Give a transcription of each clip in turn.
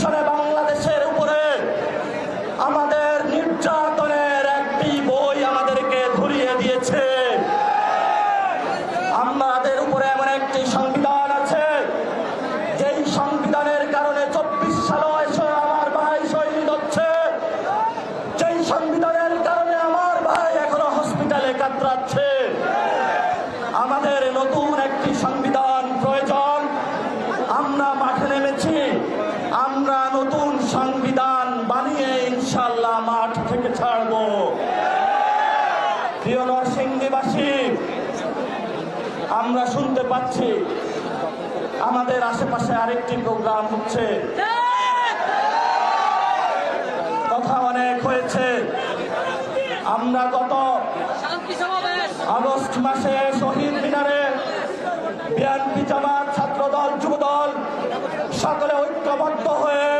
সালে বাংলাদেশের উপরে আমাদের নির্যাতনের একটি বই আমাদেরকে ধরিয়ে দিয়েছে। আমাদের উপরে এমন একটি সংবিধান আছে, যেই সংবিধানের কারণে চব্বিশ সালে এসে আমার ভাই শহীদ হচ্ছে। যেই সংবিধানের কারণে আমার ভাই এখনও হসপিটালে কাতরাচ্ছে আমাদের নতুন একটি সংবিধান প্রয়োজন আমরা মাঠে নেমেছি আমরা নতুন সংবিধান বানিয়ে ইনশাল্লাহ মাঠ থেকে ছাড়বো। প্রিয় নরসিংদীবাসী, আমরা শুনতে পাচ্ছি, আমাদের আশেপাশে আরেকটি প্রোগ্রাম হচ্ছে। কথা অনেক হয়েছে। আমরা গত আগস্ট মাসে শহীদ মিনারে বিএনপি জামাত, ছাত্রদল, যুবদল, সকলে ঐক্যবদ্ধ হয়ে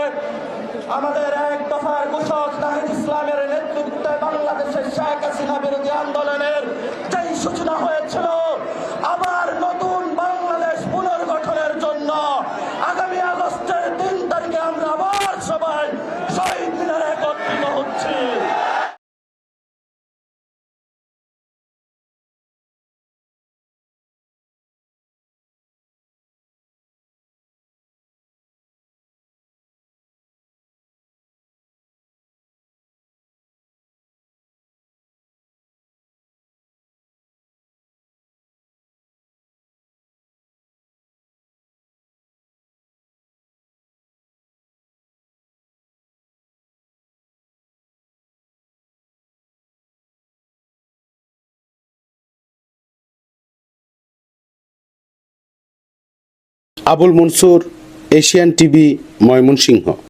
আমাদের এক দফার ঘোষক তাহের ইসলামের নেতৃত্বে বাংলাদেশের শেখ হাসিনা বিরোধী আন্দোলনের যেই সূচনা হয়েছিল আবুল মনসুর এশিয়ান টিভি ময়মনসিংহ।